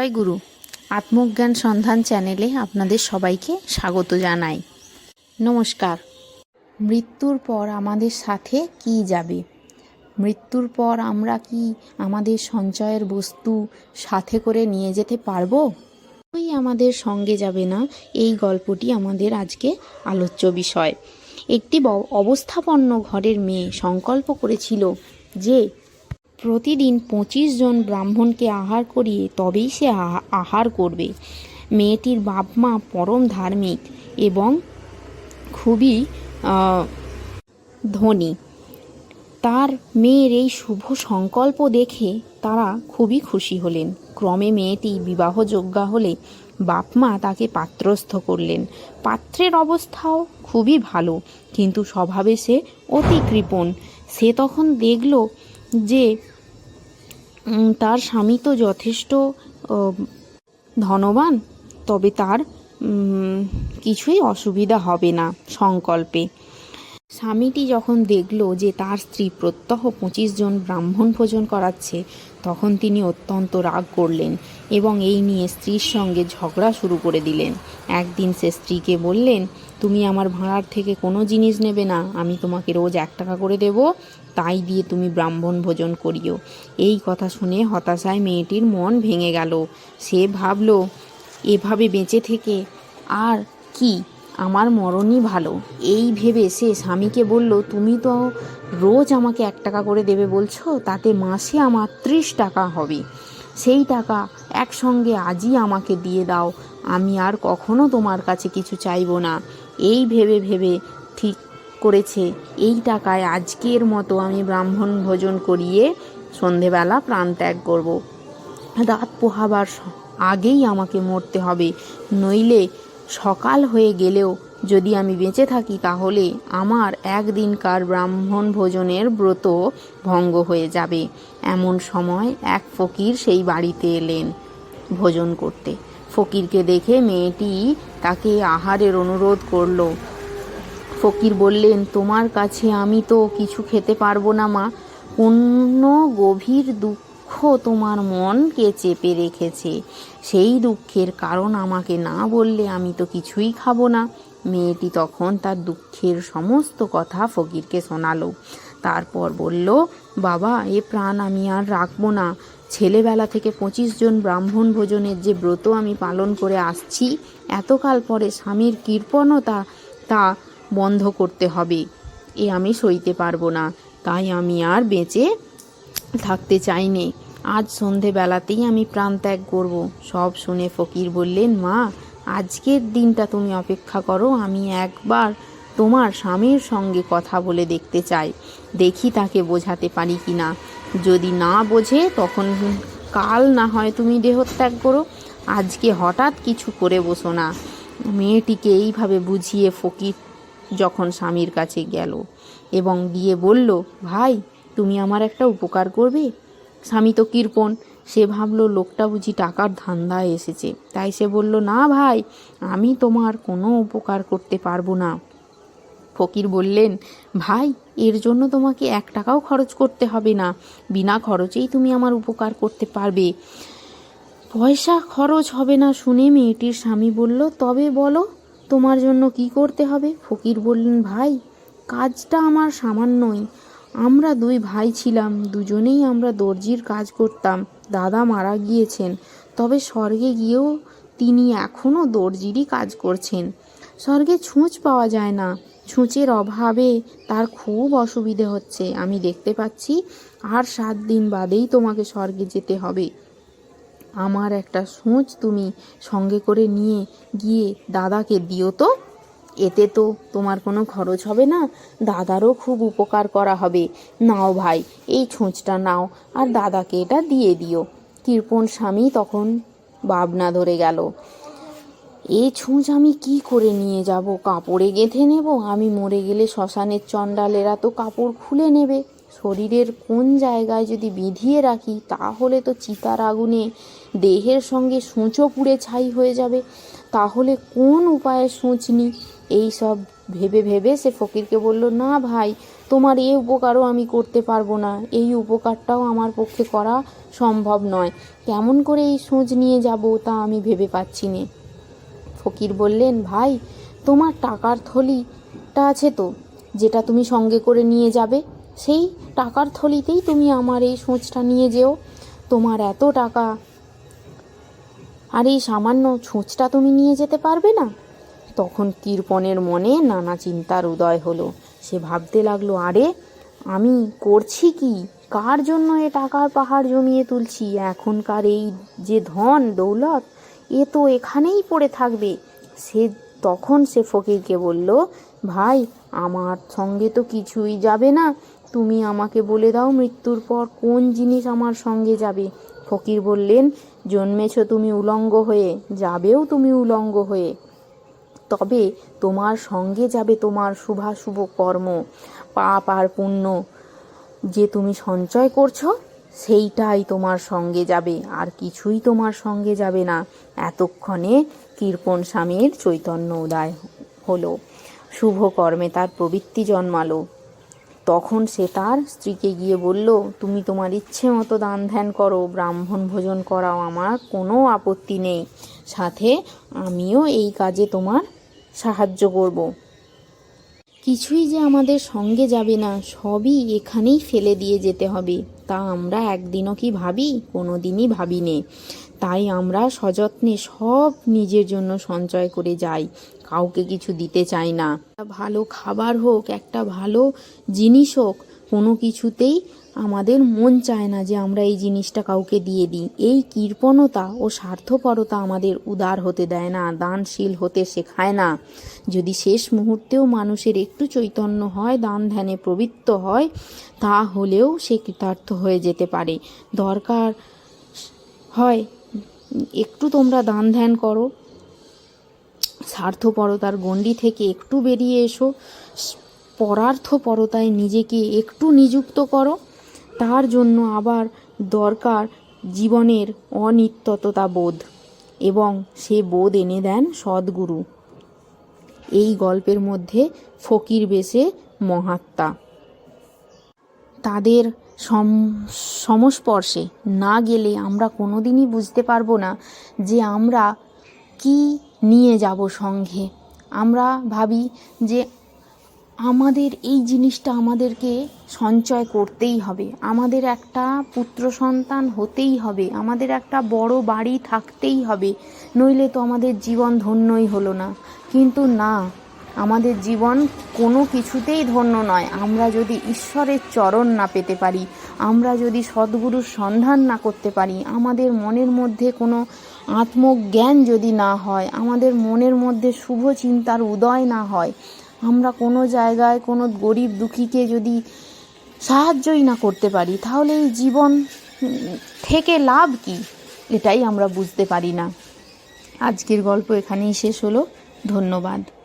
জয় গুরু। আত্মজ্ঞান সন্ধান চ্যানেলে আপনাদের সবাইকে স্বাগত জানাই। নমস্কার। মৃত্যুর পর আমাদের সাথে কি যাবে? মৃত্যুর পর আমরা কি আমাদের সঞ্চয়ের বস্তু সাথে করে নিয়ে যেতে পারব? ওই আমাদের সঙ্গে যাবে না, এই গল্পটি আমাদের আজকে আলোচ্য বিষয়। একটি অবস্থাপন্ন ঘরের মেয়ে সংকল্প করেছিল যে প্রতিদিন পঁচিশ জন ব্রাহ্মণকে আহার করিয়ে তবেই সে আহার করবে। মেয়েটির বাপ মা পরম ধার্মিক এবং খুবই ধনী। তার মেয়ের এই শুভ সংকল্প দেখে তারা খুবই খুশি হলেন। ক্রমে মেয়েটি বিবাহযোগ্যা হলে বাপ মা তাকে পাত্রস্থ করলেন। পাত্রের অবস্থাও খুবই ভালো, কিন্তু স্বভাবে সে অতি কৃপণ। সে তখন দেখল যে তার স্বামী তো যথেষ্ট ধনবান, তবে তার কিছুই অসুবিধা হবে না সংকল্পে। স্বামীটি যখন দেখল যে তার স্ত্রী প্রত্যহ পঁচিশ জন ব্রাহ্মণ ভোজন করাচ্ছে, তখন তিনি অত্যন্ত রাগ করলেন এবং এই নিয়ে স্ত্রীর সঙ্গে ঝগড়া শুরু করে দিলেন। একদিন সে স্ত্রীকে বললেন, তুমি আমার ভাড়ার থেকে কোনো জিনিস নেবে না, আমি তোমাকে রোজ এক টাকা করে দেব তাই দিয়ে তুমি ব্রাহ্মণ ভোজন করিও। এই কথা শুনে হতাশায় মেয়েটির মন ভেঙে গেল। সে ভাবল, এভাবে বেঁচে থেকে আর কি? আমার মরণই ভালো। এই ভেবে সে স্বামীকে বলল, তুমি তো রোজ আমাকে এক টাকা করে দেবে বলছো? তাতে মাসে আমার ত্রিশ টাকা হবে। সেই টাকা একসঙ্গে আজই আমাকে দিয়ে দাও। আমি আর কখনো তোমার কাছে কিছু চাইব না। এই ভেবে ভেবে ঠিক করেছে। এই টাকায় আজকের মতো আমি ব্রাহ্মণ ভোজন করিয়ে সন্ধেবেলা প্রাণ ত্যাগ করব। রাত পোহাবার আগেই আমাকে মরতে হবে। নইলে সকাল হয়ে গেলেও যদি আমি বেঁচে থাকি তাহলে আমার একদিনকার ব্রাহ্মণ ভোজনের ব্রত ভঙ্গ হয়ে যাবে। এমন সময় এক ফকির সেই বাড়িতে এলেন ভোজন করতে। ফকিরকে দেখে মেয়েটি তাকে আহারের অনুরোধ করল। ফকির বললেন, তোমার কাছে আমি তো কিছু খেতে পারব না, মা। অন্য গভীর দুঃখ তোমার মনকে চেপে রেখেছে। সেই দুঃখের কারণ আমাকে না বললে আমি তো কিছুই খাব না। মেয়েটি তখন তার দুঃখের সমস্ত কথা ফকিরকে শোনালো। তারপর বলল, বাবা, এ প্রাণ আমি আর রাখব না। ছেলেবেলা থেকে পঁচিশ জন ব্রাহ্মণ ভোজনের যে ব্রত আমি পালন করে আসছি, এতকাল পরে স্বামীর কৃপণতা তা বন্ধ করতে হবে। এ আমি সইতে পারব না। তাই আমি আর বেঁচে থাকতে চাইনি আজ সন্ধেবেলাতেই আমি প্রাণ ত্যাগ করব। সব শুনে ফকির বললেন, মা, আজকের দিনটা তুমি অপেক্ষা করো। আমি একবার তোমার স্বামীর সঙ্গে কথা বলে দেখতে চাই। দেখি তাকে বোঝাতে পারি কি না যদি না বোঝে, তখন কাল না হয় তুমি দেহত্যাগ করো। আজকে হঠাৎ কিছু করে বসো না। মেয়েটিকে এইভাবে বুঝিয়ে ফকির যখন স্বামীর কাছে গেল এবং গিয়ে বলল, ভাই, তুমি আমার একটা উপকার করবে? স্বামী তো কৃপণ। সে ভাবলো, লোকটা বুঝি টাকার ধান্দায় এসেছে। তাই সে বলল, না ভাই, আমি তোমার কোনো উপকার করতে পারব না। ফকির বললেন, ভাই, এর জন্য তোমাকে এক টাকাও খরচ করতে হবে না। বিনা খরচেই তুমি আমার উপকার করতে পারবে। পয়সা খরচ হবে না শুনে মেয়েটির স্বামী বলল, তবে বলো তোমার জন্য কি করতে হবে? ফকির বললেন, ভাই, কাজটা আমার সামান্যই। আমরা দুই ভাই ছিলাম, দুজনেই আমরা দর্জির কাজ করতাম। দাদা মারা গিয়েছেন, তবে স্বর্গে গিয়েও তিনি এখনও দর্জিরই কাজ করছেন। স্বর্গে ছুঁচ পাওয়া যায় না। ছুঁচের অভাবে তার খুব অসুবিধে হচ্ছে। আমি দেখতে পাচ্ছি, আর সাত দিন বাদেই তোমাকে স্বর্গে যেতে হবে। আমার একটা সূচ তুমি সঙ্গে করে নিয়ে গিয়ে দাদাকে দিও তো। এতে তো তোমার কোনো খরচ হবে না, দাদারও খুব উপকার করা হবে। নাও ভাই, এই ছুঁচটা নাও আর দাদাকে এটা দিয়ে দিও। কৃপণ স্বামী তখন ভাবনা ধরে গেল এই ছুঁচ আমি কি করে নিয়ে যাব? কাপড়ে গেঁথে নেব? আমি মরে গেলে শ্মশানের চণ্ডালেরা তো কাপড় খুলে নেবে। শরীরের কোন জায়গায় যদি বিধিয়ে রাখি, তাহলে তো চিতার আগুনে দেহের সঙ্গে সূঁচও পুড়ে ছাই হয়ে যাবে। তাহলে কোন উপায়ে সূঁচ নিই? এই সব ভেবে ভেবে সে ফকিরকে বলল, না ভাই, তোমার এই উপকারও আমি করতে পারব না। এই উপকারটাও আমার পক্ষে করা সম্ভব নয়। কেমন করে এই সোঁচ নিয়ে যাব তা আমি ভেবে পাচ্ছি নে। ফকির বললেন, ভাই, তোমার টাকার থলিটা আছে তো, যেটা তুমি সঙ্গে করে নিয়ে যাবে? সেই টাকার থলিতেই তুমি আমার এই সোঁচটা নিয়ে যেও। তোমার এত টাকা। আর এই সামান্য ছুঁচটা তুমি নিয়ে যেতে পারবে না? তখন কৃপণের মনে নানা চিন্তার উদয় হলো। সে ভাবতে লাগল, আরে, আমি করছি কি? কার জন্য এ টাকার পাহাড় জমিয়ে তুলছি? এখনকার এই যে ধন, দৌলত, এ তো এখানেই পড়ে থাকবে। সে তখন সে ফকিরকে বলল, ভাই, আমার সঙ্গে তো কিছুই যাবে না। তুমি আমাকে বলে দাও মৃত্যুর পর কোন জিনিস আমার সঙ্গে যাবে। ফকির বললেন, জন্মেছ তুমি উলঙ্গ হয়ে, যাবেও তুমি উলঙ্গ হয়ে। তবে তোমার সঙ্গে যাবে তোমার শুভাশুভ কর্ম, পাপ আর পুণ্য যে তুমি সঞ্চয় করছ, সেইটাই তোমার সঙ্গে যাবে, আর কিছুই তোমার সঙ্গে যাবে না। এতক্ষণে কীর্পণ স্বামীর চৈতন্য উদয় হলো। শুভ কর্মে তার প্রবৃত্তি জন্মালো। তখন সে তার স্ত্রীকে গিয়ে বলল, তুমি তোমার ইচ্ছে মতো দান ধ্যান করো, ব্রাহ্মণ ভোজন করাও আমার কোনো আপত্তি নেই। সাথে আমিও এই কাজে তোমার সাহায্য করব। কিছুই যে আমাদের সঙ্গে যাবে না, সবই এখানেই ফেলে দিয়ে যেতে হবে। তা আমরা একদিনও কি ভাবি কোনো দিনই ভাবি নে তাই আমরা সযত্নে সব নিজের জন্য সঞ্চয় করে যাই। কাউকে কিছু দিতে চাই না। ভালো খাবার হোক, একটা ভালো জিনিস হোক, কোনো কিছুতেই আমাদের মন চায় না যে আমরা এই জিনিসটা কাউকে দিয়ে দিই। এই কৃপণতা ও স্বার্থপরতা আমাদের উদার হতে দেয় না, দানশীল হতে শেখায় না। যদি শেষ মুহূর্তেও মানুষের একটু চৈতন্য হয়, দান ধ্যানে প্রবৃত্ত হয়, তাহলেও সে কৃতার্থ হয়ে যেতে পারে। দরকার হয় একটু তোমরা দান ধ্যান করো। স্বার্থপরতার গণ্ডি থেকে একটু বেরিয়ে এসো। পরার্থপরতায় নিজেকে একটু নিযুক্ত করো। তার জন্য আবার দরকার জীবনের অনিত্যততা বোধ এবং সে বোধ এনে দেন সদ্গুরু। এই গল্পের মধ্যে ফকির বেশে মহাত্মা। তাদের সংস্পর্শে না গেলে আমরা কোনোদিনই বুঝতে পারব না যে আমরা কি নিয়ে যাব সঙ্গে। আমরা ভাবি যে আমাদের এই জিনিসটা আমাদেরকে সঞ্চয় করতেই হবে। আমাদের একটা পুত্র সন্তান হতেই হবে। আমাদের একটা বড় বাড়ি থাকতেই হবে। নইলে তো আমাদের জীবন ধন্যই হলো না। কিন্তু না আমাদের জীবন কোনো কিছুতেই ধন্য নয়। আমরা যদি ঈশ্বরের চরণ না পেতে পারি, আমরা যদি সদ্গুরুর সন্ধান না করতে পারি, আমাদের মনের মধ্যে কোনো আত্মজ্ঞান যদি না হয়, আমাদের মনের মধ্যে শুভ চিন্তার উদয় না হয়, আমরা কোনো জায়গায় কোনো গরিব দুঃখীকে যদি সাহায্যই না করতে পারি, তাহলে এই জীবন থেকে লাভ কি? এটাই আমরা বুঝতে পারি না। আজকের গল্প এখানেই শেষ হলো। ধন্যবাদ।